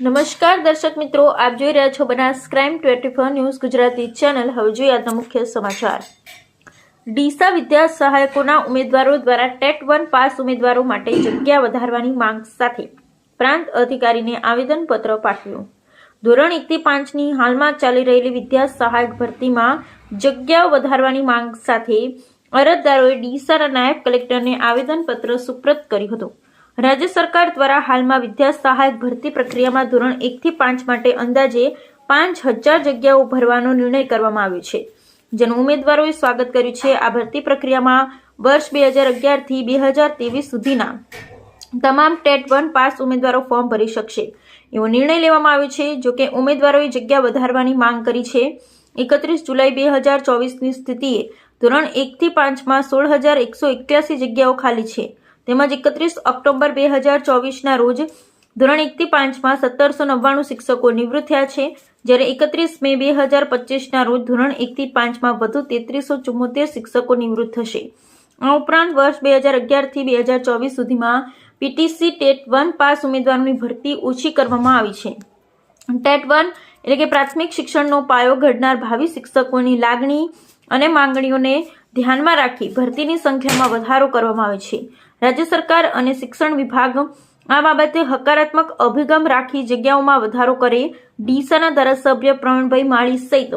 નમસ્કાર દર્શક મિત્રો, આપ જોઈ રહ્યા છો Banas crime twenty four news Gujarati channel. હવે જોઈએ આજના મુખ્ય સમાચાર. ડીસા વિદ્યા સહાયકોના ઉમેદવારો દ્વારા ટેટ વન પાસ ઉમેદવારો માટે જગ્યા વધારવાની માંગ સાથે પ્રાંત અધિકારીને આવેદનપત્ર પાઠવ્યું. ધોરણ એકથી પાંચની હાલમાં ચાલી રહેલી વિદ્યા સહાયક ભરતીમાં જગ્યાઓ વધારવાની માંગ સાથે અરજદારોએ ડીસાના નાયબ કલેક્ટરને આવેદનપત્ર સુપ્રત કર્યું હતું. રાજ્ય સરકાર દ્વારા હાલમાં વિદ્યા સહાયક ભરતી પ્રક્રિયામાં ધોરણ એકથી પાંચ માટે અંદાજે પાંચ હજાર જગ્યાઓ ભરવાનો નિર્ણય કરવામાં આવ્યો છે. જેનું ઉમેદવારોએ સ્વાગત કર્યું છે આ ભરતી પ્રક્રિયામાં વર્ષ બે હજાર અગિયારથી બે હજાર ત્રેવીસ સુધીના તમામ ટેટ વન પાસ ઉમેદવારો ફોર્મ ભરી શકશે. એવો નિર્ણય લેવામાં આવ્યો છે જો કે ઉમેદવારોએ જગ્યા વધારવાની માંગ કરી છે. એકત્રીસ જુલાઈ બે હજાર ચોવીસની સ્થિતિએ ધોરણ એકથી પાંચમાં સોળ હજાર એકસો એક્યાસી જગ્યાઓ ખાલી છે. તેમજ એકત્રીસ ઓક્ટોબર બે હજાર ચોવીસના રોજ ધોરણ એકથી પાંચમાં સત્તરસો નવ્વાણું શિક્ષકો નિવૃત્ત થયા છે. જ્યારે એકત્રીસ મે બે હજાર પચીસના રોજ ધોરણ એકથી પાંચમાં વધુ તેત્રીસો ચુમ્મોતેર શિક્ષકો નિવૃત્ત થશે. આ ઉપરાંત વર્ષ બે હજાર અગિયારથી બે હજાર ચોવીસ સુધીમાં પીટીસી ટેટ વન પાસ ઉમેદવારોની ભરતી ઓછી કરવામાં આવી છે. ટેટ વન એટલે કે પ્રાથમિક શિક્ષણનો પાયો ઘડનાર ભાવિ શિક્ષકોની લાગણી અને માંગણીઓને ધ્યાનમાં રાખી ભરતીની સંખ્યામાં વધારો કરવામાં આવે છે. રાજ્ય સરકાર અને શિક્ષણ વિભાગ આ બાબતે હકારાત્મક અભિગમ રાખી જગ્યાઓમાં વધારો કરે ડીસાના ધારાસભ્ય પ્રવીણભાઈ માળી સહિત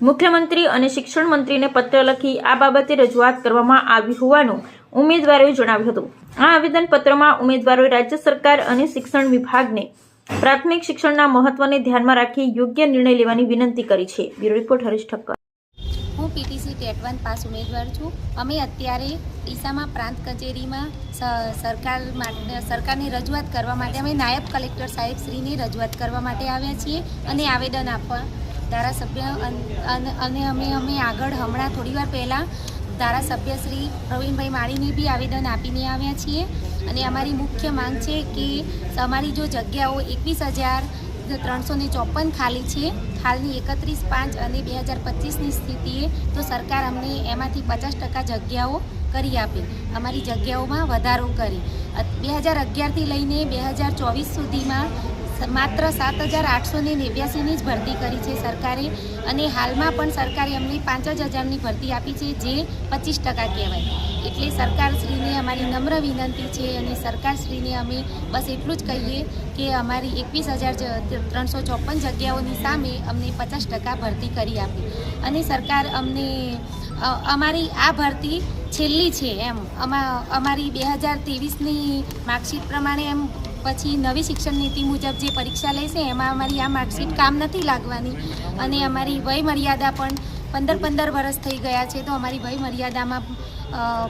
મુખ્યમંત્રી અને શિક્ષણ મંત્રીને પત્ર લખી આ બાબતે રજૂઆત કરવામાં આવી હોવાનું ઉમેદવારોએ જણાવ્યું હતું. આ આવેદનપત્રમાં ઉમેદવારોએ રાજ્ય સરકાર અને શિક્ષણ વિભાગને પ્રાથમિક શિક્ષણના મહત્વને ધ્યાનમાં રાખી યોગ્ય નિર્ણય લેવાની વિનંતી કરી છે. Bureau report Harish Thakkar. PTC TET one pass ઉમેદવાર છું. અમે અત્યારે ડીસામાં પ્રાંત કચેરીમાં સરકાર માટે, સરકારની રજૂઆત કરવા માટે અમે નાયબ કલેક્ટર સાહેબ શ્રીની રજૂઆત કરવા માટે આવ્યા છીએ અને આવેદન આપવા ધારાસભ્ય અને અમે અમે આગળ હમણાં થોડીવાર પહેલાં ધારાસભ્ય શ્રી પ્રવીણભાઈ માળીને બી આવેદન આપીને આવ્યા છીએ. અને અમારી મુખ્ય માંગ છે કે અમારી જો જગ્યાઓ એકવીસ હજાર ત્રણસો ને ચોપન ખાલી છે. હાલની એકત્રીસ પાંચ અને બે હજાર પચીસની સ્થિતિએ તો સરકાર અમને એમાંથી પચાસ ટકા જગ્યાઓ કરી આપે. અમારી જગ્યાઓમાં વધારો કરી. બે હજાર અગિયારથી લઈને બે હજાર ચોવીસ સુધીમાં માત્ર સાત હજાર આઠસો ને નેવ્યાસીની જ ભરતી કરી છે સરકારે અને હાલમાં પણ સરકારે અમને પાંચ જ હજારની ભરતી આપી છે, જે પચીસ ટકા કહેવાય. એટલે સરકારશ્રીને અમારી નમ્ર વિનંતી છે અને સરકારશ્રીને અમે બસ એટલું જ કહીએ કે અમારી એકવીસ હજાર ત્રણસો ચોપન જગ્યાઓની સામે અમને પચાસ ટકા ભરતી કરી આપી. અને સરકાર અમને અમારી આ ભરતી છેલ્લી છે એમ. અમા, અમારી બે હજાર ત્રેવીસની માર્કશીટ પ્રમાણે એમ પછી નવી શિક્ષણ નીતિ મુજબ જે પરીક્ષા લેશે એમાં અમારી આ માર્કશીટ કામ નથી લાગવાની. અને અમારી વય મર્યાદા પણ પંદર પંદર વર્ષ થઈ ગયા છે તો અમારી વય મર્યાદામાં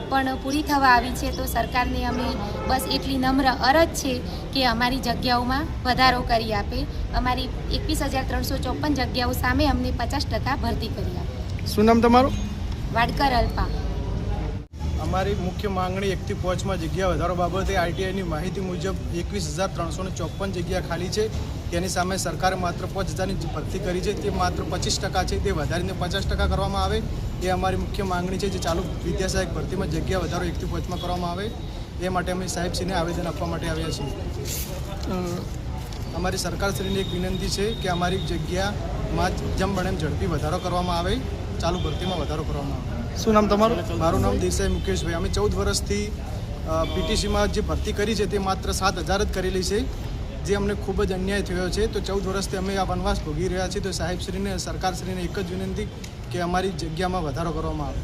પણ પૂરી થવા આવી છે. તો સરકારને અમે બસ એટલી નમ્ર અરજ છે કે અમારી જગ્યાઓમાં વધારો કરી આપે. અમારી એકવીસ હજાર ત્રણસો ચોપન જગ્યાઓ સામે અમને પચાસ ટકા ભરતી કરી આપે. શું નામ તમારું? વાડકર અલ્પા. અમારી મુખ્ય માંગણી એકથી પાંચમાં જગ્યા વધારો બાબતે આરટીઆઈની માહિતી મુજબ એકવીસ હજાર ત્રણસો ચોપન જગ્યા ખાલી છે. તેની સામે સરકારે માત્ર પાંચ હજારની ભરતી કરી છે. તે માત્ર પચીસ ટકા છે. તે વધારીને પચાસ ટકા કરવામાં આવે. એ અમારી મુખ્ય માંગણી છે જે ચાલુ વિદ્યાસહાયક ભરતીમાં જગ્યા વધારો એકથી પાંચમાં કરવામાં આવે. એ માટે અમે સાહેબશ્રીને આવેદન આપવા માટે આવ્યા છીએ. અમારી સરકારશ્રીની એક વિનંતી છે કે અમારી જગ્યામાં જેમ બને ઝડપી વધારો કરવામાં આવે. ચાલુ ભરતીમાં વધારો કરવામાં આવે. શું નામ તમારું? મારું નામ દેસાઈ મુકેશભાઈ. અમે ચૌદ વર્ષથી પીટીસીમાં જે ભરતી કરી છે તે માત્ર સાત હજાર જ કરેલી છે, જે અમને ખૂબ જ અન્યાય થયો છે. તો ચૌદ વર્ષથી અમે આ વનવાસ ભોગી રહ્યા છીએ. તો સાહેબશ્રીને, સરકારશ્રીને એક જ વિનંતી કે અમારી જગ્યામાં વધારો કરવામાં આવે.